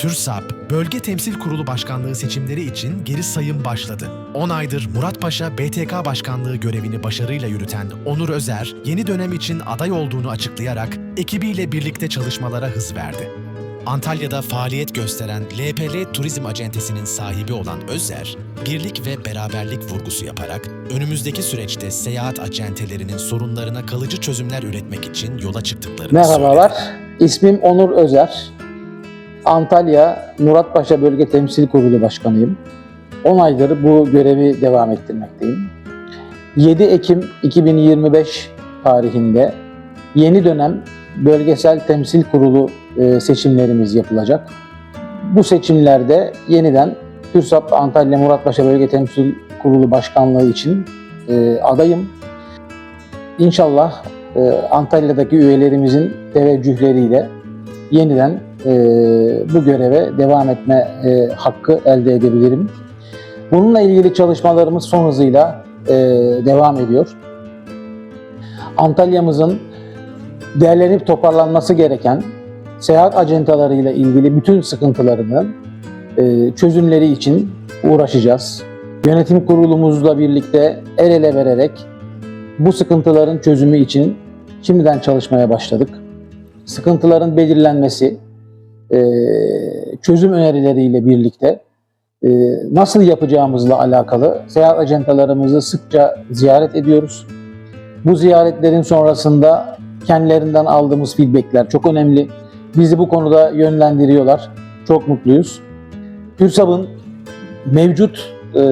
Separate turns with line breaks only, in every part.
TÜRSAP, Bölge Temsil Kurulu Başkanlığı seçimleri için geri sayım başladı. 10 aydır Muratpaşa BTK Başkanlığı görevini başarıyla yürüten Onur Özer, yeni dönem için aday olduğunu açıklayarak ekibiyle birlikte çalışmalara hız verdi. Antalya'da faaliyet gösteren LPL Turizm Acentesi'nin sahibi olan Özer, birlik ve beraberlik vurgusu yaparak önümüzdeki süreçte seyahat acentelerinin sorunlarına kalıcı çözümler üretmek için yola çıktıklarını
Merhabalar,
söyledi.
ismim Onur Özer. Antalya Muratpaşa Bölge Temsil Kurulu Başkanıyım. 10 aydır bu görevi devam ettirmekteyim. 7 Ekim 2025 tarihinde yeni dönem Bölgesel Temsil Kurulu e, seçimlerimiz yapılacak. Bu seçimlerde yeniden TÜRSAP Antalya Muratpaşa Bölge Temsil Kurulu Başkanlığı için e, adayım. İnşallah e, Antalya'daki üyelerimizin teveccühleriyle yeniden e, bu göreve devam etme e, hakkı elde edebilirim. Bununla ilgili çalışmalarımız son hızıyla e, devam ediyor. Antalya'mızın değerlenip toparlanması gereken seyahat acentalarıyla ilgili bütün sıkıntılarını e, çözümleri için uğraşacağız. Yönetim kurulumuzla birlikte el ele vererek bu sıkıntıların çözümü için şimdiden çalışmaya başladık. Sıkıntıların belirlenmesi, e, çözüm önerileriyle birlikte e, nasıl yapacağımızla alakalı seyahat acentalarımızı sıkça ziyaret ediyoruz. Bu ziyaretlerin sonrasında kendilerinden aldığımız feedbackler çok önemli. Bizi bu konuda yönlendiriyorlar. Çok mutluyuz. TÜRSAB'ın mevcut e,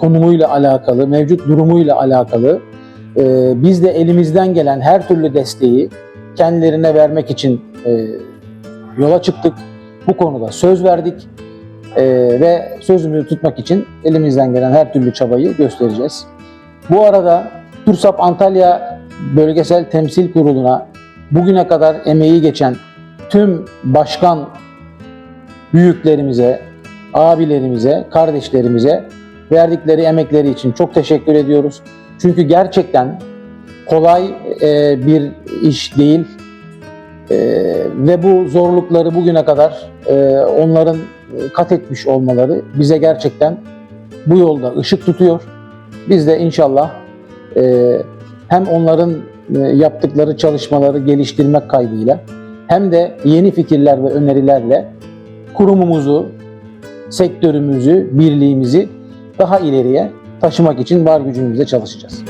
konumuyla alakalı, mevcut durumuyla alakalı e, biz de elimizden gelen her türlü desteği kendilerine vermek için e, yola çıktık. Bu konuda söz verdik E, ve sözümüzü tutmak için elimizden gelen her türlü çabayı göstereceğiz. Bu arada TÜRSAP Antalya Bölgesel Temsil Kurulu'na bugüne kadar emeği geçen tüm başkan büyüklerimize, abilerimize, kardeşlerimize verdikleri emekleri için çok teşekkür ediyoruz. Çünkü gerçekten kolay e, bir iş değil E, ve bu zorlukları bugüne kadar e, onların kat etmiş olmaları bize gerçekten bu yolda ışık tutuyor. Biz de inşallah e, hem onların e, yaptıkları çalışmaları geliştirmek kaydıyla hem de yeni fikirler ve önerilerle kurumumuzu, sektörümüzü, birliğimizi daha ileriye taşımak için var gücümüzle çalışacağız.